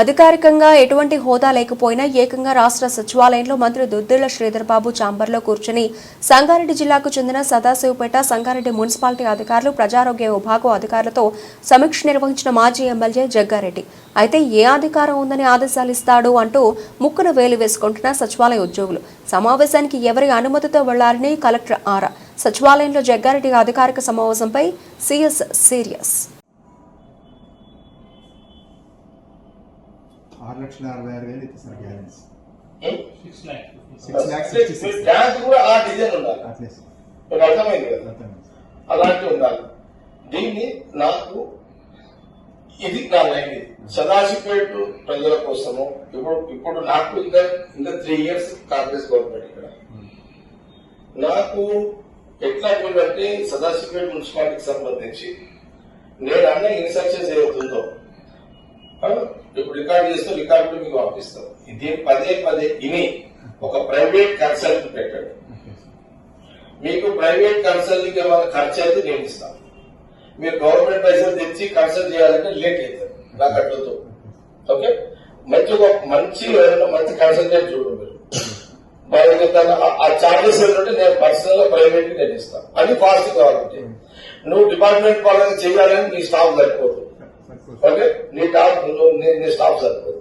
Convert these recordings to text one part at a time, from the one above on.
అధికారికంగా ఎటువంటి హోదా లేకపోయినా ఏకంగా రాష్ట్ర సచివాలయంలో మంత్రి దుద్దిళ్ళ శ్రీధర్బాబు చాంబర్లో కూర్చుని సంగారెడ్డి జిల్లాకు చెందిన సదాశివపేట సంగారెడ్డి మున్సిపాలిటీ అధికారులు ప్రజారోగ్య విభాగం అధికారులతో సమీక్ష నిర్వహించిన మాజీ ఎమ్మెల్యే జగ్గారెడ్డి. అయితే ఏ అధికారం ఉందని ఆదేశాలు ఇస్తాడు అంటూ ముక్కున వేలు వేసుకుంటున్న సచివాలయ ఉద్యోగులు. సమావేశానికి ఎవరి అనుమతితో వెళ్ళాలని కలెక్టర్ ఆరా. సచివాలయంలో జగ్గారెడ్డి అధికారిక సమావేశంపై సీఎస్ సీరియస్. ఆరు లక్షల అరవై ఆరు వేలు ఇస్తుంది sir balance six lakhs bank కూడా ఆ డిజైన్ ఉండాలి. అట్లే సార్ మీకు అర్థమైంది కదా? అర్థమైంది. సార్ అలాంటి ఉండాలి. దీన్ని నాకు ఇది నా లైన్ ఇది. సదాశివపేట ప్రజల కోసము ఇప్పుడు ఇప్పుడు నాకు ఇంకా ఇంకా త్రీ ఇయర్స్ కాంగ్రెస్ గవర్నమెంట్ ఇక్కడ. నాకు ఎట్లా ఉందంటే సదాశివపేట మున్సిపాలిటీకి సంబంధించి నేను అన్న ఇన్స్ట్రక్షన్స్ ఇప్పుడు రికార్డ్ చేస్తూ రికార్డు మీకు పంపిస్తాం. ఇది పదే పదే ఇని ఒక ప్రైవేట్ కన్సల్ట్ పెట్టండి. మీకు ప్రైవేట్ కన్సల్టింగ్ ఏమైనా ఖర్చు అయితే నేను ఇస్తాను. మీరు గవర్నమెంట్ పైసలు తెచ్చి కన్సల్ట్ చేయాలంటే లేట్ అవుతుంది నా అట్లతో ఓకే? మంచి ఒక మంచి మంచి కన్సల్టెంట్ చూడండి మీరు. ఆ- చార్జెస్ ఏంటంటే నేను పర్సనల్గా ప్రైవేట్ నేను ఇస్తాను. అది ఫాస్ట్ కావాలంటే. నువ్వు డిపార్ట్మెంట్ వాళ్ళని చేయాలని నీ స్టాఫ్ సరిపోతుంది ఓకే? నీ టాప్ నీ స్టాఫ్ సరిపోదు.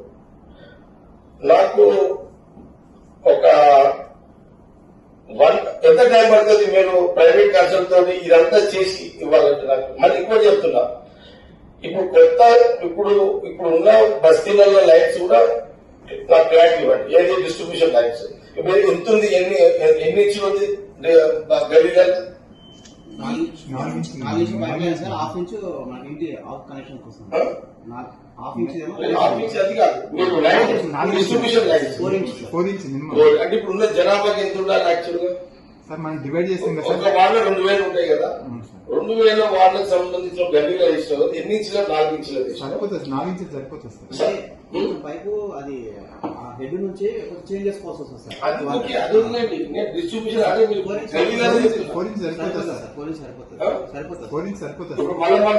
నాకు ఒక వన్ ఎంత టైం పడుతుంది మీరు ప్రైవేట్ కన్సల్ట్ తోటి ఇదంతా చేసి ఇవ్వాలంటే నాకు? మళ్ళీ ఎక్కువ చెప్తున్నా. ఇప్పుడు కొత్త ఇప్పుడు ఇప్పుడు ఉన్న బస్తీలలో లైట్స్ కూడా నాకు క్లారిటీ ఇవ్వండి. ఏది డిస్ట్రిబ్యూషన్ లైట్స్ ఇప్పుడు ఎంత ఉంది? ఎన్ని ఎన్ని ఇచ్చి ఉంది? గల్లీలలో నాలుగు ఇంచులు నాలుగు inch pipe line sir half inch మన ఇంటి ఆఫ్ కనెక్షన్ కోసం. ఆ? నా- హాఫ్ ఇంచ్ ఏమో ఆఫీస్ అది కాదు. మీరు light distribution lights four inch. Sir four inch minimum. అంటే ఇప్పుడు ఉన్న జనాభాకి ఎంత ఉండాలి యాక్చువల్గా? సార్ మనం డివైడ్ చేస్తాం కదా ఒక రెండు వేలు ఉంటాయి కదా. రెండు వేల వార్డులకు సంబంధించిన గల్లీలో ఇష్టం. ఎన్ని ఇంచులో? నాలుగు ఇంచులో సరిపోతుంది నాలుగు ఇంచులు సరిపోతుంది సార్. పైపు అది ఆ హెడ్ నుంచి చేంజ్ చేసుకోవాల్సి వస్తుంది అది సార్. సరిపోతుంది సరిపోతుంది సరిపోతుంది.